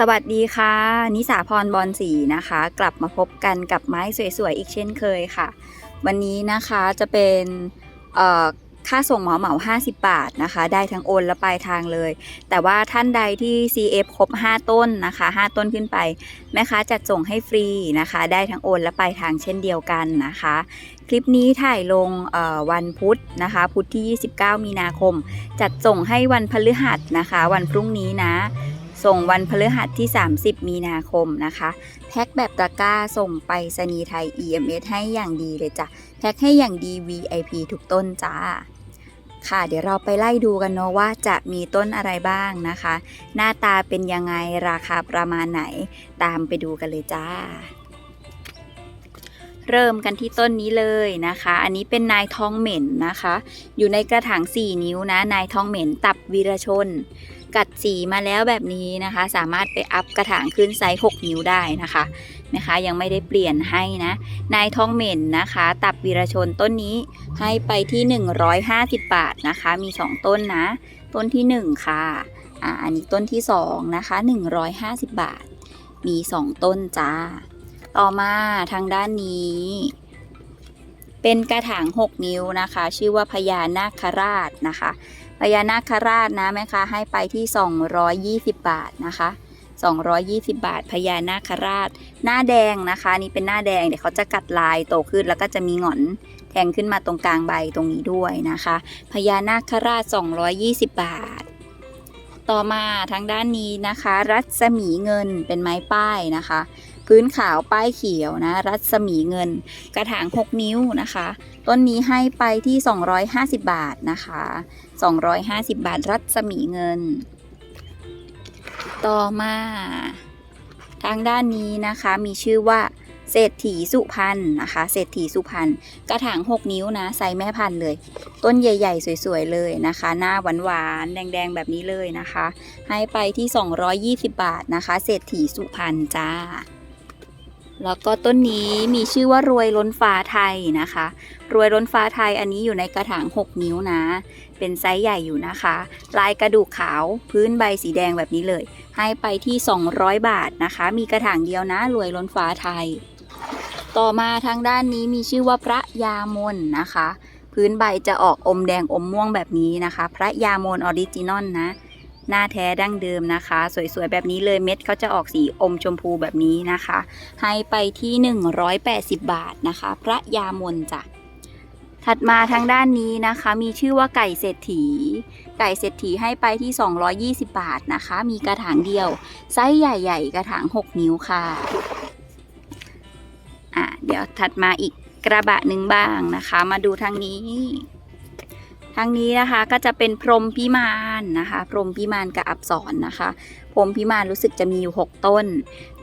สวัสดีค่ะ นิสาพรบอลสีนะคะ กลับมาพบกันกับไม้สวยๆ อีกเช่นเคยค่ะ วันนี้นะคะจะเป็นค่าส่งเหมาเหมา 50 บาทนะคะ ได้ทั้งโอนและปลายทางเลย แต่ว่าท่านใดที่ CF ครบ 5 ต้นนะคะ 5 ต้นขึ้นไป แม่ค้าจัดส่งให้ฟรีนะคะ ได้ทั้งโอนและปลายทางเช่นเดียวกันนะคะ คลิปนี้ถ่ายลงวันพุธนะคะ พุธที่ 29 มีนาคม จัดส่งให้วันพฤหัสนะคะ วันพรุ่งนี้นะ ส่งวันพฤหัสที่ 30 มีนาคมนะคะ แพ็คแบบตะกร้าส่งไปสนีไทย EMS ให้อย่างดีเลยจ้ะ แพ็คให้อย่างดี VIP ทุกต้นจ้า ค่ะ เดี๋ยวเราไปไล่ดูกันเนาะว่าจะมีต้นอะไรบ้างนะคะ หน้าตาเป็นยังไงราคาประมาณไหน ตามไปดูกันเลยจ้าเริ่มกันที่ต้นนี้เลยนะคะ อันนี้เป็นนายทองเหม็นนะคะ อยู่ในกระถาง 4 นิ้วนะ นายทองเหม็นตับวีรชน กัดสีมาแล้วแบบนี้นะคะ สามารถไปอัพกระถางขึ้นไซส์6นิ้วได้นะคะนะคะ ยังไม่ได้เปลี่ยนให้นะนายทองเหม็นนะคะ ตับวีรชนต้นนี้ให้ไปที่ 150 บาทนะคะ มี 2 ต้นนะ ต้นที่ 1 ค่ะอ่าอันนี้ต้นที่ 2 นะคะ 150 บาท มี 2 ต้นจ้า ต่อมาทางด้านนี้เป็นกระถาง 6 นิ้วนะคะ ชื่อว่าพญานาคราชนะคะ พญานาคราชนะแม่ค้าให้ไปที่ 220 บาทนะคะ 220 บาทพญานาคราช หน้าแดงนะคะ นี่เป็นหน้าแดงเดี๋ยวเขาจะกัดลายโตขึ้นแล้วก็จะมีหงอนแทงขึ้นมาตรงกลางใบตรงนี้ด้วยนะคะพญานาคราช 220 บาท ต่อมาทางด้านนี้นะคะ รัศมีเงินเป็นไม้ป้ายนะคะ พื้นขาวป้ายเขียวนะ รัศมีเงิน กระถาง 6 นิ้วนะคะ ต้นนี้ให้ไปที่ 250 บาทนะคะ 250 บาท รัศมีเงิน ต่อมา ทางด้านนี้นะคะมีชื่อว่าเศรษฐีสุพรรณนะคะเศรษฐีสุพรรณกระถาง 6 นิ้วนะไซส์แม่พันธุ์เลย ต้นใหญ่ ๆ สวย ๆ เลยนะคะ หน้าหวานๆแดง ๆ แบบนี้เลยนะคะ ให้ไปที่ 220 บาทนะคะ เศรษฐีสุพรรณจ้า แล้วก็ต้นนี้มีชื่อว่ารวยล้นฟ้าไทยนะคะ รวยล้นฟ้าไทยอันนี้อยู่ในกระถาง 6 นิ้วนะ เป็นไซส์ใหญ่อยู่นะคะ ลายกระดูกขาวพื้นใบสีแดงแบบนี้เลย ให้ไปที่ 200 บาทนะคะ มีกระถางเดียวนะ รวยล้นฟ้าไทย ต่อมาทางด้านนี้มีชื่อว่าพระยามนนะคะ พื้นใบจะออกอมแดงอมม่วงแบบนี้นะคะ พระยามนออริจินอลนะ หน้าแท้ดั้งเดิมนะคะ สวยๆ แบบนี้เลยเม็ดเขาจะออกสีอมชมพูแบบนี้นะคะ ให้ไปที่ 180 บาทนะคะ พระยามนจ้ะถัดมาทางด้านนี้นะคะมีชื่อว่าไก่เศรษฐี ไก่เศรษฐีให้ไปที่ 220 บาทนะคะ มีกระถางเดียว ไซส์ใหญ่ๆ กระถาง 6 นิ้วค่ะอะ เดี๋ยวถัดมาอีกกระบะหนึ่งบ้างนะคะ มาดูทางนี้ ทางนี้นะคะก็จะเป็นพรมพิมานนะคะ พรมพิมานกับอับสรนะคะ พรมพิมานรู้สึกจะมีอยู่ 6 ต้น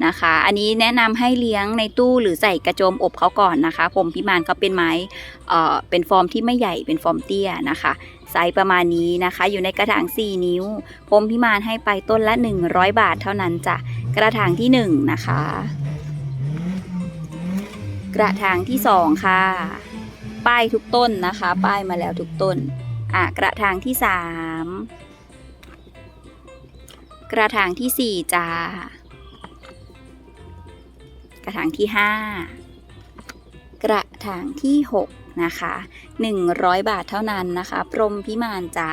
นะคะ อันนี้แนะนำให้เลี้ยงในตู้หรือใส่กระโจมอบเขาก่อนนะคะ พรมพิมานเขาเป็นไม้เอ่อเป็นฟอร์มที่ไม่ใหญ่เป็นฟอร์มเตี้ยนะคะไซส์ประมาณนี้นะคะ อยู่ในกระถาง 4 นิ้ว พรมพิมานให้ไปต้นละ 100 บาทเท่านั้นจ้ะกระถางที่ 1 นะคะ กระถางที่ 2 ค่ะป้ายทุกต้นนะคะ ป้ายมาแล้วทุกต้น อะกระถางที่3กระถางที่4จ้ากระถางที่5กระถางที่6นะคะ100บาทเท่านั้นนะคะ พรมพิมานจ้า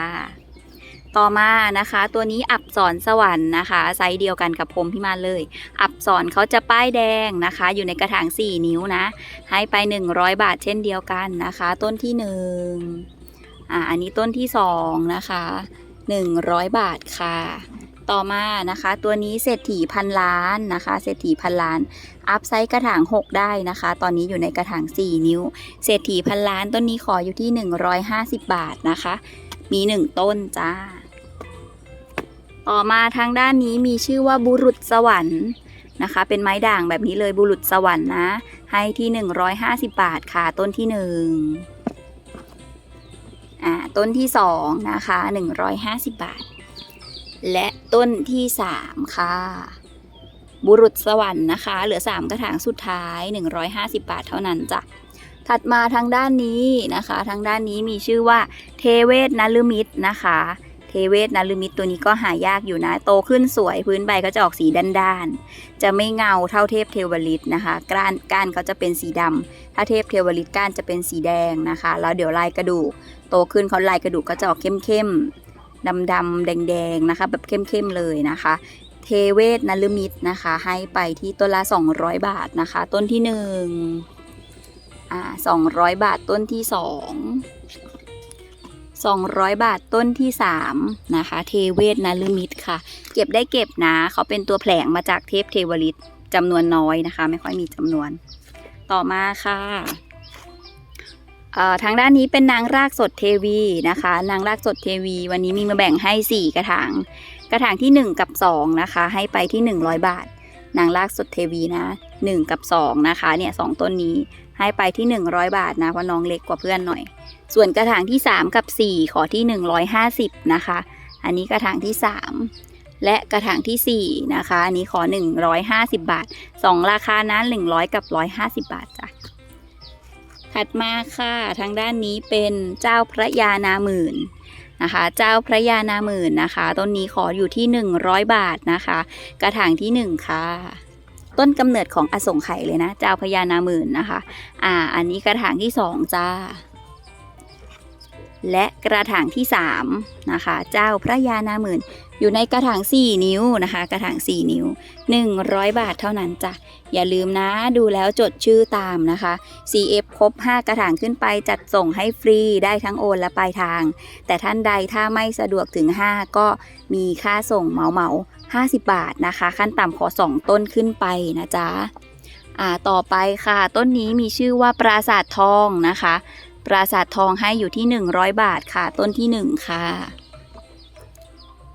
ต่อมานะคะ ตัวนี้อับสรสวรรค์นะคะไซส์เดียวกันกับพรมพิมานเลย อับสรเขาจะป้ายแดงนะคะ อยู่ในกระถาง 4 นิ้วนะ ให้ไป 100 บาทเช่นเดียวกันนะคะ ต้นที่ 1 อ่าอันนี้ต้นที่2นะคะ100บาทค่ะ ต่อมานะคะ ตัวนี้เศรษฐีพันล้านนะคะเศรษฐีพันล้าน อัพไซส์กระถาง 6 ได้นะคะ ตอนนี้อยู่ในกระถาง 4 นิ้ว เศรษฐีพันล้านต้นนี้ขออยู่ที่ 150 บาทนะคะ มี 1 ต้นจ้า ต่อมาทางด้านนี้มีชื่อว่าบุรุษสวรรค์นะคะ เป็นไม้ด่างแบบนี้เลยบุรุษสวรรค์นะ ให้ที่ 150 บาทค่ะ ต้นที่1อ่า ต้นที่ 2 นะคะ 150 บาท และต้นที่ 3 ค่ะ บุรุษสวรรค์นะคะ เหลือ 3 กระถางสุดท้าย 150 บาทเท่านั้นจ้ะถัดมาทางด้านนี้นะคะ ทางด้านนี้มีชื่อว่าเทเวศนลมิตรนะคะ เทเวศนารุมิตตัวนี้ก็หายากอยู่นะ โตขึ้นสวยพื้นใบก็จะออกสีด้านๆ จะไม่เงาเท่าเทพเทวฤทธิ์นะคะก้านก้านเขาจะเป็นสีดำถ้าเทพเทวฤทธิ์ก้านจะเป็นสีแดงนะคะ แล้วเดี๋ยวลายกระดูก โตขึ้นเขาลายกระดูกก็จะออกเข้มๆดำๆแดงๆนะคะ แบบเข้มๆเลยนะคะเทเวศนลมิตนะคะ ให้ไปที่ต้นละ 200 บาทนะคะ ต้นที่หนึ่งอ่า200 บาทต้นที่สอง 200 บาทต้นที่สามนะคะ เทเวศนลมิตค่ะ เก็บได้เก็บนะ เขาเป็นตัวแผลงมาจากเทพเทวฤทธิ์จำนวนน้อยนะคะ ไม่ค่อยมีจำนวน ต่อมาค่ะทางด้านนี้เป็นนางรากสดเทวีนะคะ นางรากสดเทวี วันนี้มีมาแบ่งให้ 4 กระถาง กระถางที่ 1 กับ 2 นะคะ ให้ไปที่ 100 บาท นางรากสดเทวีนะ 1 กับ 2 นะคะ เนี่ยสองต้นนี้ ให้ไปที่ 100 บาทนะเพราะน้องเล็กกว่าเพื่อนหน่อย ส่วนกระถางที่ 3 กับ 4 ขอที่ 150 นะคะ อันนี้กระถางที่ 3 และกระถางทีสี่4 นะคะ อันนี้ขอ 150 บาท 2 ราคานั้น100 กับ 150 บาทจ้ะถัดมาค่ะทางด้านนี้เป็นเจ้าพระยานาหมื่นนะคะ เจ้าพระยานาหมื่นนะคะ ต้นนี้ขออยู่ที่ 100 บาทนะคะ กระถางที่ 1 ค่ะ ต้นกำเนิดของอสงไขยเลยนะ เจ้าพระยานาหมื่นนะคะ อ่า อันนี้กระถางที่2จ้า และกระถางที่3นะคะ เจ้าพระยานาหมื่น อยู่ในกระถาง4นิ้วนะคะ กระถาง4นิ้ว100บาทเท่านั้นจ้ะ อย่าลืมนะดูแล้วจดชื่อตามนะคะ CF ครบ5 กระถางขึ้นไปจัดส่งให้ฟรีได้ทั้งโอนและปลายทาง แต่ท่านใดถ้าไม่สะดวกถึง 5 ก็มีค่าส่งเหมาเหมา 50 บาทนะคะ ขั้นต่ำขอ 2 ต้นขึ้นไปนะจ๊ะอ่าต่อไปค่ะ ต้นนี้มีชื่อว่าปราสาททองนะคะ ปราสาททองให้อยู่ที่ 100 บาทค่ะ ต้นที่ 1 ค่ะ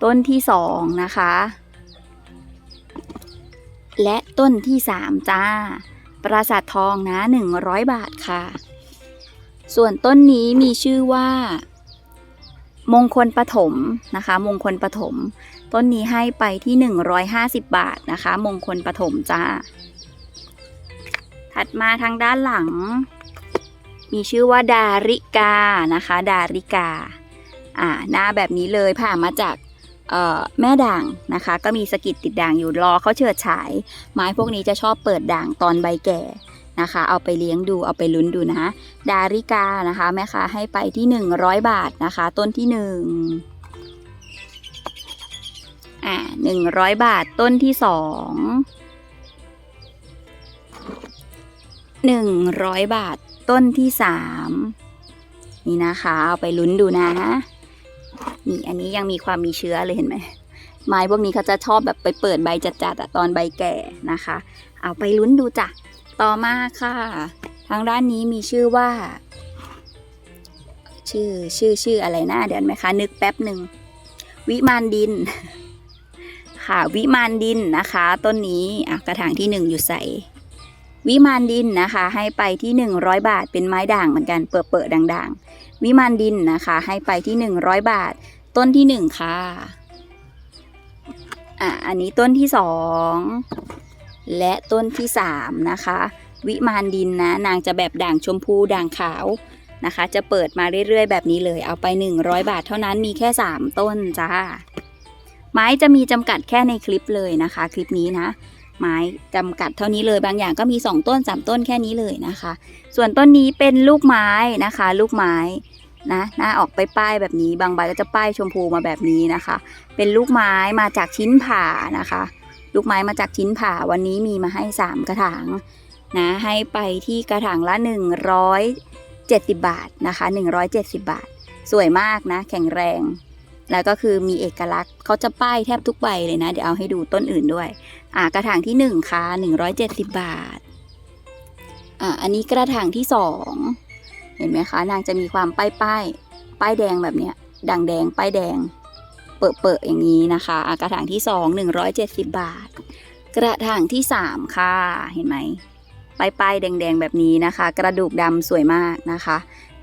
ต้นที่ 2 นะคะ และต้นที่ 3 จ้า ปราสาททองนะ 100 บาทค่ะ ส่วนต้นนี้มีชื่อว่า มงคลปฐมนะคะ มงคลปฐม ต้นนี้ให้ไปที่ 150 บาทนะคะ มงคลปฐมจ้า ถัดมาทางด้านหลัง มีชื่อว่าดาริกานะคะ ดาริกา อ่าหน้าแบบนี้เลยผ่ามาจากแม่ด่างนะคะ ก็มีสะกิดติดด่างอยู่รอเขาเฉิดฉาย ไม้พวกนี้จะชอบเปิดด่างตอนใบแก่นะคะ เอาไปเลี้ยงดูเอาไปลุ้นดูนะ ดาริกานะคะแม่ค้าให้ไปที่ 100 บาทนะคะ ต้นที่ 1 อ่า100บาทต้นที่2 100บาทต้นที่3นี่นะคะ เอาไปลุ้นดูนะ นี่อันนี้ยังมีความมีเชื้อเลยเห็นไหมไม้พวกนี้เขาจะชอบแบบไปเปิดใบจัดๆอะตอนใบแก่นะคะ เอาไปลุ้นดูจ้ะ ต่อมาค่ะ ทางด้านนี้มีชื่อว่า ชื่อชื่อชื่ออะไรนะเดี๋ยวไหมคะ นึกแป๊บหนึ่งวิมานดิน ค่ะ วิมานดินนะคะ ต้นนี้อะกระถางที่หนึ่งอยู่ใส่วิมานดินนะคะ ให้ไปที่ 100 บาท เป็นไม้ด่างเหมือนกันเปิดเปิดด่างๆ วิมานดินนะคะ ให้ไปที่ 100 บาท ต้นที่ 1 ค่ะอะอันนี้ต้นที่ 2 และต้นที่ 3 นะคะ วิมานดินนะ นางจะแบบด่างชมพูด่างขาวนะคะ จะเปิดมาเรื่อยๆ แบบนี้เลย เอาไป 100 บาทเท่านั้นมีแค่ 3 ต้นจ้า ไม้จะมีจำกัดแค่ในคลิปเลยนะคะ คลิปนี้นะ ไม้จำกัดเท่านี้เลยบางอย่างก็มี 2 ต้น 3 ต้นแค่นี้เลยนะคะ ส่วนต้นนี้เป็นลูกไม้นะคะ ลูกไม้นะหน้าออกไปป้ายแบบนี้ บางใบก็จะป้ายชมพูมาแบบนี้นะคะ เป็นลูกไม้มาจากชิ้นผ่านะคะ ลูกไม้มาจากชิ้นผ่าวันนี้มีมาให้ 3 กระถางนะให้ไปที่กระถางละ 170 บาทนะคะ 170 บาท สวยมากนะ แข็งแรง แล้วก็คือมีเอกลักษณ์เขาจะป้ายแทบทุกใบเลยนะ เดี๋ยวเอาให้ดูต้นอื่นด้วย อ่ากระถางที่หนึ่งค่ะหนึ่งร้อยเจ็ดสิบบาท อ่าอันนี้กระถางที่สองเห็นไหมคะ นางจะมีความป้ายป้ายป้ายแดงแบบเนี้ยด่างแดงป้ายแดง เปิดเปิดอย่างนี้นะคะอ่ากระถางที่สองหนึ่งร้อยเจ็ดสิบบาท กระถางที่สามค่ะ เห็นไหมป้ายป้ายแดงๆแบบนี้นะคะ กระดูกดำสวยมากนะคะ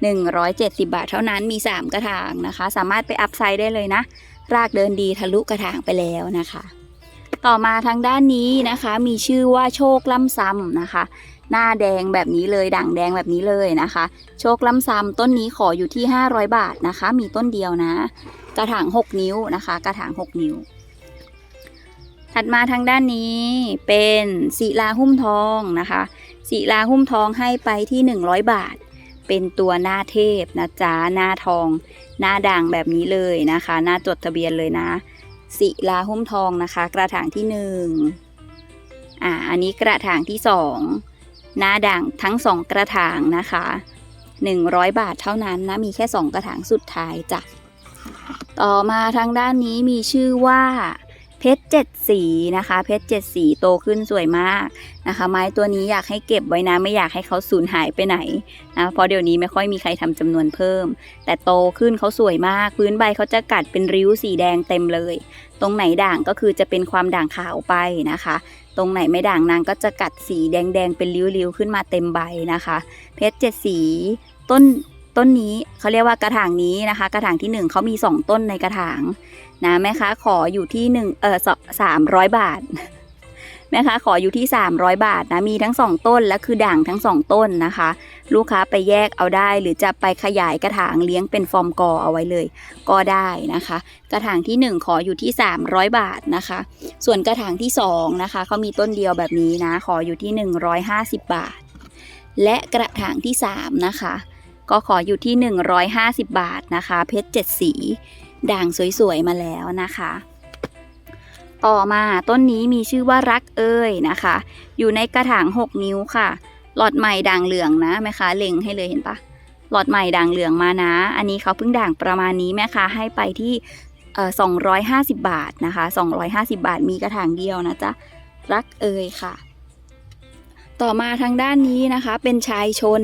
170 บาทเท่านั้นมี 3 กระถางนะคะ สามารถไปอัพไซด์ได้เลยนะ รากเดินดีทะลุกระถางไปแล้วนะคะ ต่อมาทางด้านนี้นะคะ มีชื่อว่าโชคล่ำซ้ำนะคะ หน้าแดงแบบนี้เลยด่างแดงแบบนี้เลยนะคะ โชคล่ำซ้ำต้นนี้ขออยู่ที่ 500 บาทนะคะ มีต้นเดียวนะ กระถาง 6 นิ้วนะคะ กระถาง 6 นิ้วถัดมาทางด้านนี้เป็นศิลาหุ้มทองนะคะศิลาหุ้มทองให้ไปที่ 100 บาท เป็นตัวหน้าเทพนะจ๊ะหน้าทอง หน้าด่างแบบนี้เลยนะคะ หน้าจดทะเบียนเลยนะศิลาหุ้มทองนะคะ กระถางที่หนึ่งอ่าอันนี้กระถางที่สองหน้าด่างทั้งสองกระถางนะคะ100 บาทเท่านั้นนะ มีแค่ 2 กระถางสุดท้ายจ้ะ ต่อมาทางด้านนี้มีชื่อว่า เพชรเจ็ดสีนะคะ เพชรเจ็ดสีโตขึ้นสวยมากนะคะ ไม้ตัวนี้อยากให้เก็บไว้นะไม่อยากให้เขาสูญหายไปไหนนะเพราะเดี๋ยวนี้ไม่ค่อยมีใครทำจำนวนเพิ่ม แต่โตขึ้นเขาสวยมาก พื้นใบเขาจะกัดเป็นริ้วสีแดงเต็มเลย ตรงไหนด่างก็คือจะเป็นความด่างขาวไปนะคะ ตรงไหนไม่ด่างนางก็จะกัดสีแดงๆเป็นริ้วๆขึ้นมาเต็มใบนะคะ เพชรเจ็ดสีต้น ต้นนี้เขาเรียกว่ากระถางนี้นะคะ กระถางที่หนึ่งเขามีสองต้นในกระถางนะแม่ค้าขออยู่ที่หนึ่งเออสามร้อยบาทแม่ค้าขออยู่ที่ 300 บาทนะมีทั้งสองต้นและคือด่างทั้งสองต้นนะคะ ลูกค้าไปแยกเอาได้หรือจะไปขยายกระถางเลี้ยงเป็นฟอร์มกอเอาไว้เลย ก็ได้นะคะ กระถางที่ 1 ขออยู่ที่ 300 บาทนะคะ ส่วนกระถางที่2นะคะเขามีต้นเดียวแบบนี้นะขออยู่ที่ 150 บาท และกระถางที่3นะคะ ก็ขออยู่ที่ 150 บาทนะคะ เพชรเจ็ดสี ด่างสวยๆ มาแล้วนะคะ ต่อมาต้นนี้มีชื่อว่ารักเอ้ยนะคะ อยู่ในกระถาง 6 นิ้วค่ะ หลอดใหม่ด่างเหลืองนะแม่ค้าเล็งให้เลยเห็นปะหลอดใหม่ด่างเหลืองมานะ อันนี้เขาเพิ่งด่างประมาณนี้แม่ค้าให้ไปที่เอ่อ250 บาทนะคะ 250 บาทมีกระถางเดียวนะจ๊ะ รักเอ้ยค่ะ ต่อมาทางด้านนี้นะคะ เป็นชายชน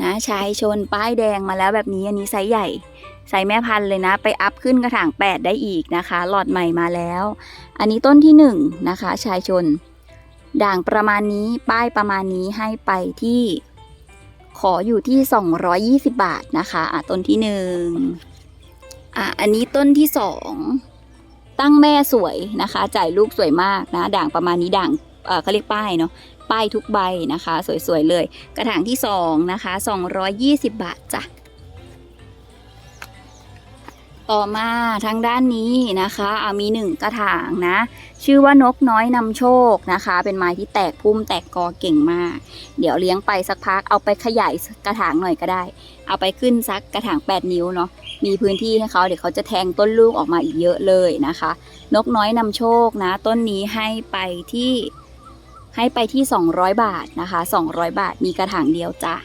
นะชายชนป้ายแดงมาแล้วแบบนี้อันนี้ไซส์ใหญ่ไซส์แม่พันธุ์เลยนะ ไปอัพขึ้นกระถาง 8 ได้อีกนะคะ หลอดใหม่มาแล้ว อันนี้ต้นที่ 1 นะคะ ชายชน ด่างประมาณนี้ป้ายประมาณนี้ให้ไปที่ ขออยู่ที่ 220 บาทนะคะอะต้นที่1อะอันนี้ต้นที่ 2 ตั้งแม่สวยนะคะ จ่ายลูกสวยมากนะ ด่างประมาณนี้ด่างเออเขาเรียกป้ายเนาะ ป้ายทุกใบนะคะ สวยๆเลย กระถางที่ 2 นะคะ 220 บาทจ้ะต่อมาทางด้านนี้นะคะอะมีหนึ่งกระถางนะ ชื่อว่านกน้อยนำโชคนะคะ เป็นไม้ที่แตกพุ่มแตกกอเก่งมาก เดี๋ยวเลี้ยงไปสักพักเอาไปขยายกระถางหน่อยก็ได้ เอาไปขึ้นสักกระถาง 8 นิ้วเนาะมีพื้นที่ให้เขาเดี๋ยวเขาจะแทงต้นลูกออกมาอีกเยอะเลยนะคะ นกน้อยนำโชคนะ ต้นนี้ให้ไปที่ ให้ไปที่ 200 บาทนะคะ 200 บาทมีกระถางเดียวจ้ะ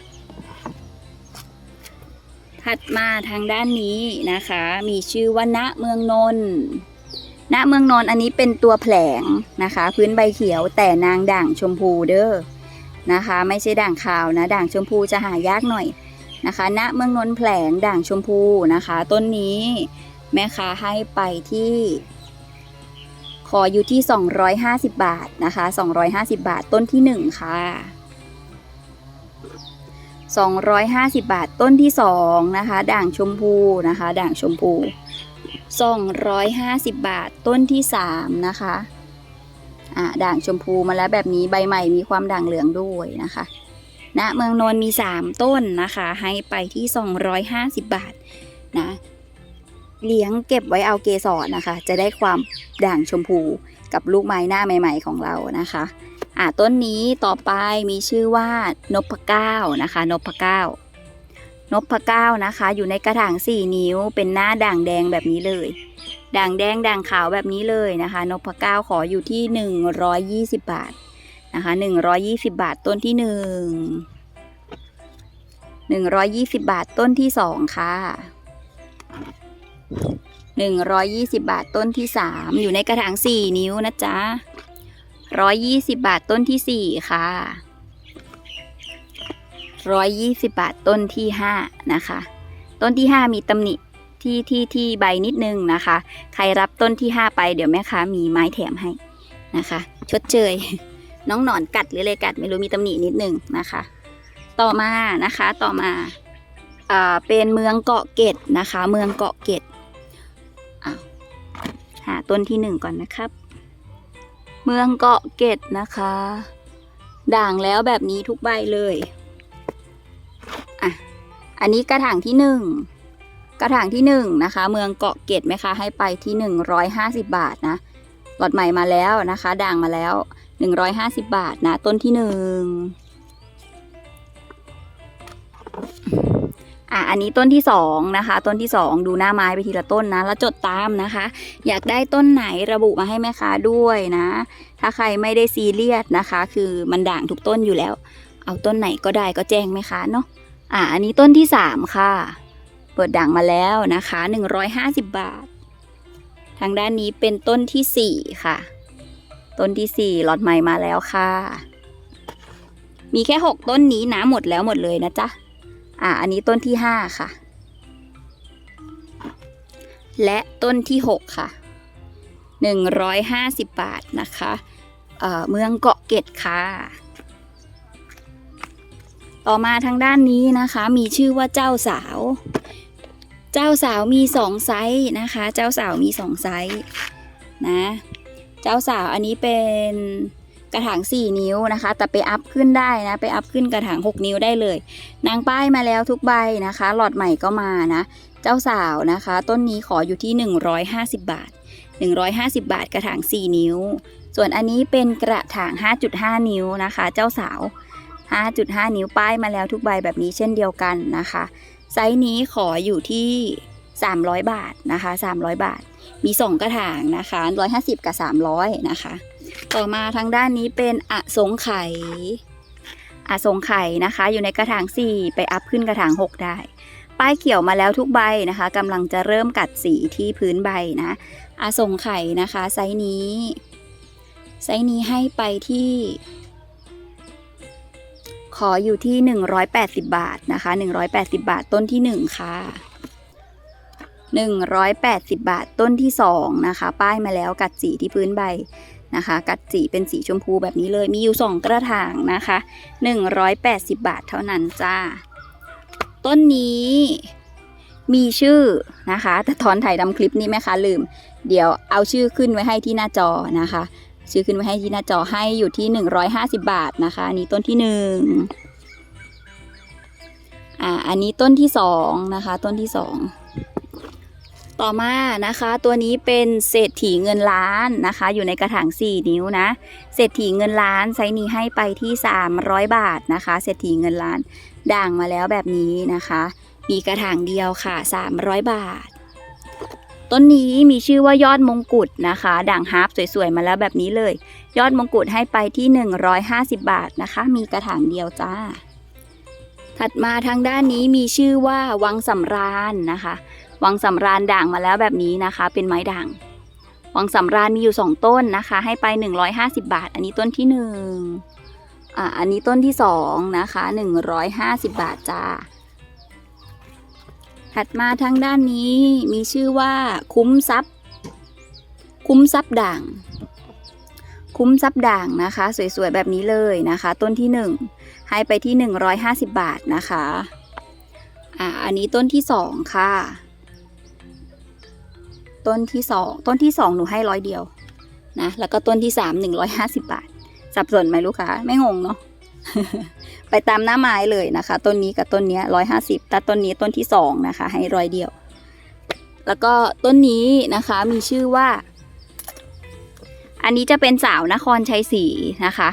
ถัดมาทางด้านนี้นะคะ มีชื่อว่าณเมืองนนท์ณเมืองนนท์อันนี้เป็นตัวแผลงนะคะ พื้นใบเขียวแต่นางด่างชมพูเด้อนะคะ ไม่ใช่ด่างขาวนะ ด่างชมพูจะหายากหน่อยนะคะณเมืองนนท์แผลงด่างชมพูนะคะ ต้นนี้แม่ค้าให้ไปที่ ขออยู่ที่ 250 บาทนะคะ 250 บาทต้นที่ 1 ค่ะ 250 บาทต้นที่ 2 นะคะ ด่างชมพูนะคะ ด่างชมพู 250 บาทต้นที่ 3 นะคะอ่าด่างชมพูมาแล้วแบบนี้ใบใหม่มีความด่างเหลืองด้วยนะคะณเมืองนนท์มี 3 ต้นนะคะ ให้ไปที่ 250 บาทนะ เลี้ยงเก็บไว้เอาเกสรนะคะ จะได้ความด่างชมพูกับลูกไม้หน้าใหม่ ๆ ของเรานะคะอ่าต้นนี้ต่อไปมีชื่อว่านพเก้านะคะนพเก้านพเก้านะคะ อยู่ในกระถางสี่นิ้ว เป็นหน้าด่างแดงแบบนี้เลย ด่างแดงด่างขาวแบบนี้เลยนะคะนพเก้าขออยู่ที่หนึ่งร้อยยี่สิบบาทนะคะหนึ่งร้อยยี่สิบบาทต้นที่หนึ่งหนึ่งร้อยยี่สิบบาทต้นที่สองค่ะ 120 บาทต้นที่ 3 อยู่ในกระถาง 4 นิ้วนะจ๊ะ 120 บาทต้นที่ 4 ค่ะ 120 บาทต้นที่ 5 นะคะ ต้นที่ 5 มีตำหนิที่ที่ที่ใบนิดนึงนะคะ ใครรับต้นที่ 5 ไปเดี๋ยวแม่ค้ามีไม้แถมให้นะคะ ชดเชย น้องหนอนกัดหรืออะไรกัดไม่รู้มีตำหนินิดนึงนะคะ ต่อมานะคะต่อมาอ่าเป็นเมืองเกาะเกร็ดนะคะ เมืองเกาะเกร็ด หาต้นที่หนึ่งก่อนนะครับ เมืองเกาะเกร็ดนะคะ ด่างแล้วแบบนี้ทุกใบเลยอะอันนี้กระถางที่หนึ่งกระถางที่หนึ่งนะคะ เมืองเกาะเกร็ดไหมคะให้ไปที่หนึ่งร้อยห้าสิบบาทนะหลอดใหม่มาแล้วนะคะ ด่างมาแล้วหนึ่งร้อยห้าสิบบาทนะ ต้นที่หนึ่ง อะอันนี้ต้นที่สองนะคะ ต้นที่สองดูหน้าไม้ไปทีละต้นนะ แล้วจดตามนะคะ อยากได้ต้นไหนระบุมาให้แม่ค้าด้วยนะ ถ้าใครไม่ได้ซีเรียสนะคะ คือมันด่างทุกต้นอยู่แล้ว เอาต้นไหนก็ได้ก็แจ้งแม่ค้าเนาะอะอันนี้ต้นที่สามค่ะ เปิดด่างมาแล้วนะคะ 150 บาท ทางด้านนี้เป็นต้นที่สี่ค่ะ ต้นที่สี่ล็อตใหม่มาแล้วค่ะ มีแค่หกต้นนี้นะหมดแล้วหมดเลยนะจ๊ะ อะอันนี้ต้นที่ห้าค่ะ และต้นที่หกค่ะ150บาทนะคะเออเมืองเกาะเกร็ดค่ะ ต่อมาทางด้านนี้นะคะ มีชื่อว่าเจ้าสาว เจ้าสาวมีสองไซส์นะคะ เจ้าสาวมีสองไซส์นะ เจ้าสาวอันนี้เป็น กระถาง 4 นิ้วนะคะ แต่ไปอัพขึ้นได้นะ ไปอัพขึ้นกระถาง 6 นิ้วได้เลย นางป้ายมาแล้วทุกใบนะคะ หลอดใหม่ก็มานะ เจ้าสาวนะคะ ต้นนี้ขออยู่ที่ 150 บาท 150 บาทกระถาง 4 นิ้ว ส่วนอันนี้เป็นกระถาง 5.5 นิ้วนะคะ เจ้าสาว 5.5 นิ้วป้ายมาแล้วทุกใบแบบนี้เช่นเดียวกันนะคะ ไซส์นี้ขออยู่ที่ 300 บาทนะคะ 300 บาท มี 2 กระถางนะคะ 150 กับ 300 นะคะ ต่อมาทางด้านนี้เป็นอสงไขยอสงไขยนะคะ อยู่ในกระถาง 4 ไปอัพขึ้นกระถาง 6 ได้ ป้ายเขียวมาแล้วทุกใบนะคะกำลังจะเริ่มกัดสีที่พื้นใบนะอสงไขยนะคะไซส์นี้ ไซส์นี้ให้ไปที่ ขออยู่ที่ 180 บาทนะคะ 180 บาทต้นที่ 1 ค่ะ180 บาทต้นที่ 2 นะคะ ป้ายมาแล้วกัดสีที่พื้นใบ นะคะ กัดสีเป็นสีชมพูแบบนี้เลย มีอยู่ 2 กระถางนะคะ 180 บาทเท่านั้นจ้า ต้นนี้มีชื่อนะคะ แต่ตอนถ่ายทำคลิปนี้แม่คะลืม เดี๋ยวเอาชื่อขึ้นไว้ให้ที่หน้าจอนะคะ ชื่อขึ้นไว้ให้ที่หน้าจอให้อยู่ที่ 150 บาทนะคะอันนี้ต้นที่หนึ่งอ่า อันนี้ต้นที่สองนะคะ ต้นที่สอง ต่อมานะคะตัวนี้เป็นเศรษฐีเงินล้านนะคะ อยู่ในกระถาง 4 นิ้วนะ เศรษฐีเงินล้านไซนี้ให้ไปที่ 300 บาทนะคะ เศรษฐีเงินล้าน ด่างมาแล้วแบบนี้นะคะ มีกระถางเดียวค่ะ 300 บาท ต้นนี้มีชื่อว่ายอดมงกุฎนะคะ ด่างฮาร์ปสวยๆมาแล้วแบบนี้เลย ยอดมงกุฎให้ไปที่ 150 บาทนะคะ มีกระถางเดียวจ้า ถัดมาทางด้านนี้มีชื่อว่าวังสำราญนะคะ วังสำราญด่างมาแล้วแบบนี้นะคะ เป็นไม้ด่าง วังสำราญมีอยู่ 2 ต้นนะคะ ให้ไป 150 บาท อันนี้ต้นที่1อ่าอันนี้ต้นที่2นะคะ150 บาทจ้าถัดมาทางด้านนี้มีชื่อว่าคุ้มทรัพย์ คุ้มทรัพย์ด่าง คุ้มทรัพย์ด่างนะคะ สวยๆแบบนี้เลยนะคะ ต้นที่หนึ่งให้ไปที่ 150 บาทนะคะอ่าอันนี้ต้นที่สองค่ะ ต้นที่สองต้นที่สองหนูให้ร้อยเดียวนะแล้วก็ต้นที่สามหนึ่งร้อยห้าสิบบาท สับสนไหมลูกค้าไม่งงเนาะไปตามหน้าไม้เลยนะคะ ต้นนี้กับต้นนี้ร้อยห้าสิบแต่ต้นนี้ต้นที่สองนะคะ ให้ร้อยเดียว แล้วก็ต้นนี้นะคะมีชื่อว่า อันนี้จะเป็นสาวนครชัยศรีนะคะ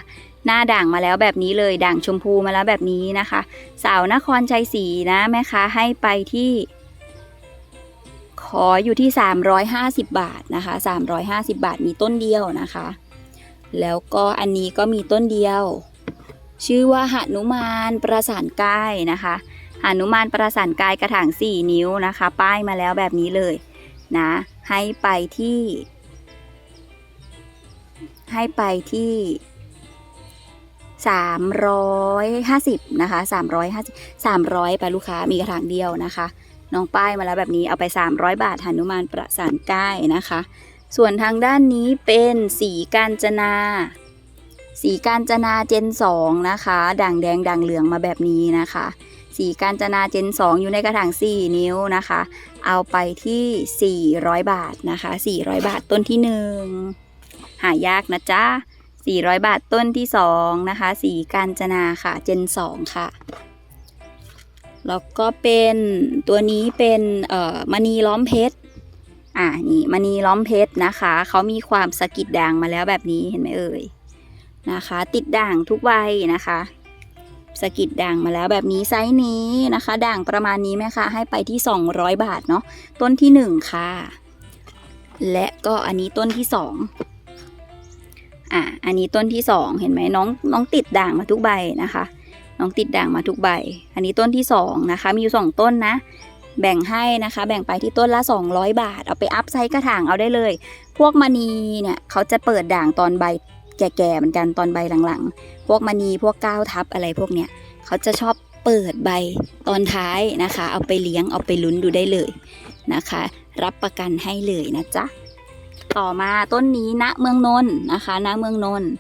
หน้าด่างมาแล้วแบบนี้เลยด่างชมพูมาแล้วแบบนี้นะคะ สาวนครชัยศรีนะแม่ค้าให้ไปที่ ออยู่ที่ 350 บาทนะคะ 350 บาทมีต้นเดียวนะคะ แล้วก็อันนี้ก็มีต้นเดียว ชื่อว่าหนุมานประสานกายนะคะหนุมานประสานกายกระถาง 4 นิ้วนะคะ ป้ายมาแล้วแบบนี้เลยนะให้ไปที่ ให้ไปที่350นะคะ350 300ไปลูกค้ามีกระถางเดียวนะคะ น้องป้ายมาแล้วแบบนี้เอาไป 300 บาทหนุมานประสานก้ายนะคะ ส่วนทางด้านนี้เป็นสีกาญจนาสีกาญจนาเจน 2 นะคะ ด่างแดงด่างเหลืองมาแบบนี้นะคะ สีกาญจนาเจน 2 อยู่ในกระถาง 4 นิ้วนะคะ เอาไปที่ 400 บาทนะคะ 400 บาทต้นที่ 1 หายากนะจ๊ะ400 บาทต้นที่ 2 นะคะ สีกาญจนาค่ะ เจน 2 ค่ะ แล้วก็เป็นตัวนี้เป็นเอ่อมณีล้อมเพชรอ่านี่มณีล้อมเพชรนะคะ เขามีความสะกิดด่างมาแล้วแบบนี้เห็นไหมเอ่ยนะคะ ติดด่างทุกใบนะคะสะกิดด่างมาแล้วแบบนี้ไซส์นี้นะคะ ด่างประมาณนี้ไหมคะให้ไปที่ 200 บาทเนาะต้นที่ 1 ค่ะ และก็อันนี้ต้นที่2อ่าอันนี้ต้นที่ 2 เห็นไหมน้องน้องติดด่างมาทุกใบนะคะ น้องติดด่างมาทุกใบ อันนี้ต้นที่2นะคะ มีอยู่2ต้นนะ แบ่งให้นะคะ แบ่งไปที่ต้นละ 200 บาท เอาไปอัพไซส์กระถางเอาได้เลย พวกมณีเนี่ยเขาจะเปิดด่างตอนใบแก่ๆเหมือนกันตอนใบหลังๆ พวกมณีพวกก้าวทับอะไรพวกเนี้ยเขาจะชอบเปิดใบตอนท้ายนะคะ เอาไปเลี้ยงเอาไปลุ้นดูได้เลยนะคะ รับประกันให้เลยนะจ๊ะต่อมาต้นนี้ณเมืองนนท์นะคะณเมืองนนท์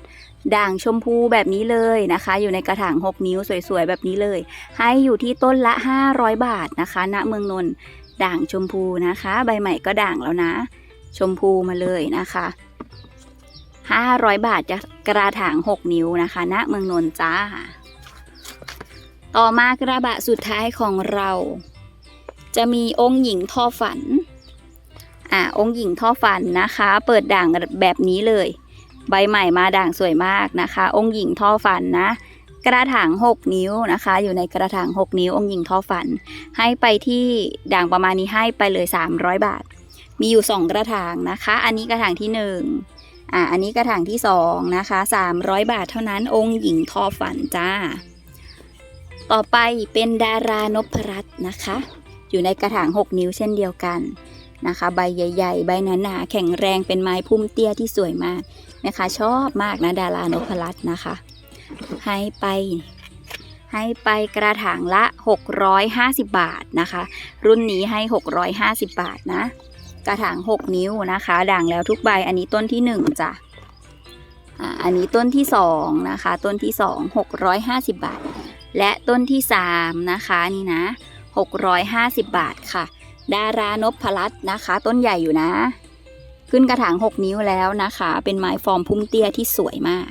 ด่างชมพูแบบนี้เลยนะคะ อยู่ในกระถาง 6 นิ้วสวยๆ แบบนี้เลย ให้อยู่ที่ต้นละ 500 บาทนะคะ ณเมืองนนท์ด่างชมพูนะคะ ใบใหม่ก็ด่างแล้วนะ ชมพูมาเลยนะคะ 500 บาทจะกระถาง 6 นิ้วนะคะ ณเมืองนนท์จ้า ต่อมากระบะสุดท้ายของเรา จะมีองค์หญิงท่อฝัน อ่าองค์หญิงท่อฝันนะคะ เปิดด่างแบบนี้เลย ใบใหม่มาด่างสวยมากนะคะ องค์หญิงท่อฝันนะ กระถาง 6 นิ้วนะคะ อยู่ในกระถาง 6 นิ้ว องค์หญิงท่อฝัน ให้ไปที่ด่างประมาณนี้ให้ไปเลย 300 บาท มีอยู่ 2 กระถางนะคะ อันนี้กระถางที่1อ่าอันนี้กระถางที่2นะคะ300 บาทเท่านั้น องค์หญิงท่อฝันจ้า ต่อไปเป็นดารานพรัตน์นะคะ อยู่ในกระถาง 6 นิ้วเช่นเดียวกัน นะคะ ใบใหญ่ ๆ ใบหนาๆแข็งแรงเป็นไม้พุ่มเตี้ยที่สวยมากนะคะ ชอบมากนะดารานพรัตน์นะคะ ให้ไปให้ไปกระถางละ 650 บาทนะคะ รุ่นนี้ให้ 650 บาทนะ กระถาง 6 นิ้วนะคะ ด่างแล้วทุกใบอันนี้ต้นที่ 1จ้ะอันนี้ต้นที่ 2 นะคะ ต้นที่ 2 650 บาท และต้นที่ 3 นะคะ นี่นะ 650 บาทค่ะ ดารานพรัตน์นะคะ ต้นใหญ่อยู่นะ ขึ้นกระถาง 6 นิ้วแล้วนะคะ เป็นไม้ฟอร์มพุ่มเตี้ยที่สวยมาก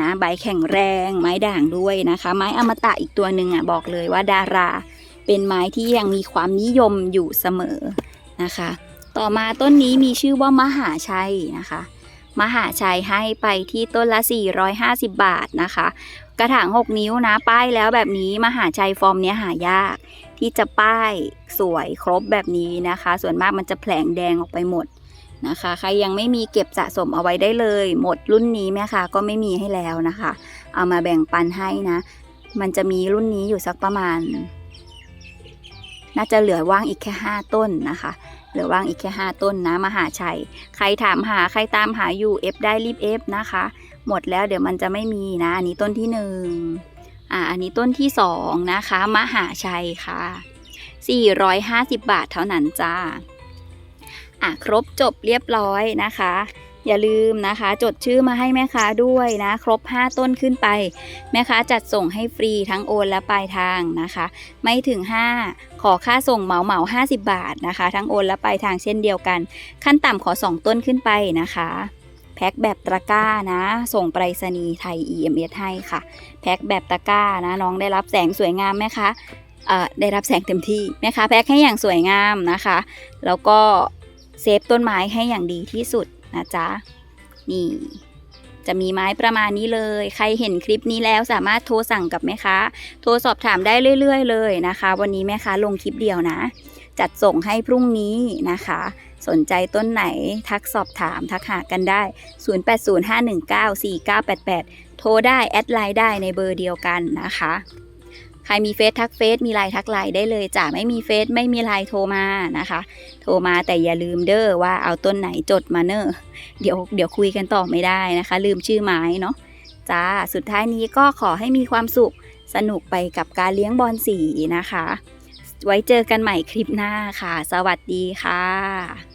นะใบแข็งแรงไม้ด่างด้วยนะคะ ไม้อมตะอีกตัวหนึ่งอะบอกเลยว่าดารา เป็นไม้ที่ยังมีความนิยมอยู่เสมอนะคะ ต่อมาต้นนี้มีชื่อว่ามหาชัยนะคะ มหาชัยให้ไปที่ต้นละ 450 บาทนะคะ กระถาง 6 นิ้วนะป้ายแล้วแบบนี้มหาชัยฟอร์มเนี้ยหายาก ที่จะป้ายสวยครบแบบนี้นะคะ ส่วนมากมันจะแผลงแดงออกไปหมดนะคะ ใครยังไม่มีเก็บสะสมเอาไว้ได้เลย หมดรุ่นนี้แม่ค่ะก็ไม่มีให้แล้วนะคะ เอามาแบ่งปันให้นะ มันจะมีรุ่นนี้อยู่สักประมาณ น่าจะเหลือว่างอีกแค่ห้าต้นนะคะ เหลือว่างอีกแค่ห้าต้นนะมหาชัย ใครถามหาใครตามหาอยู่เอฟได้รีบเอฟนะคะ หมดแล้วเดี๋ยวมันจะไม่มีนะ อันนี้ต้นที่หนึ่ง อ่าอันนี้ต้นที่สองนะคะ มหาชัยค่ะ 450 บาทเท่านั้นจ้าอะครบจบเรียบร้อยนะคะ อย่าลืมนะคะ จดชื่อมาให้แม่ค้าด้วยนะ ครบ 5 ต้นขึ้นไป แม่ค้าจัดส่งให้ฟรีทั้งโอนและปลายทางนะคะ ไม่ถึง 5 ขอค่าส่งเหมาเหมา50 บาทนะคะ ทั้งโอนและปลายทางเช่นเดียวกัน ขั้นต่ำขอ 2 ต้นขึ้นไปนะคะ แพ็คแบบตะกร้านะ ส่งไปรษณีย์ไทย EMS ให้ค่ะ แพ็คแบบตะกร้านะน้องได้รับแสงสวยงามไหมคะเอ่อได้รับแสงเต็มที่แม่ค้าแพ็คให้อย่างสวยงามนะคะ แล้วก็เซฟต้นไม้ให้อย่างดีที่สุดนะจ๊ะนี่จะมีไม้ประมาณนี้เลย ใครเห็นคลิปนี้แล้วสามารถโทรสั่งกับแม่ค้า โทรสอบถามได้เรื่อย ๆ เลยนะคะ วันนี้แม่ค้าลงคลิปเดียวนะ จัดส่งให้พรุ่งนี้นะคะ สนใจต้นไหนทักสอบถามทักหากันได้ 0805194988 โทรได้ แอดไลน์ได้ในเบอร์เดียวกันนะคะ ใครมีเฟซทักเฟซมีไลน์ทักไลน์ได้เลยจ้ะไม่มีเฟซไม่มีไลน์โทรมานะคะ โทรมาแต่อย่าลืมเด้อว่าเอาต้นไหนจดมาเนอะเดี๋ยวเดี๋ยวคุยกันต่อไม่ได้นะคะ ลืมชื่อไม้เนาะจ้าสุดท้ายนี้ก็ขอให้มีความสุขสนุกไปกับการเลี้ยงบอลสีนะคะ ไว้เจอกันใหม่คลิปหน้าค่ะ สวัสดีค่ะ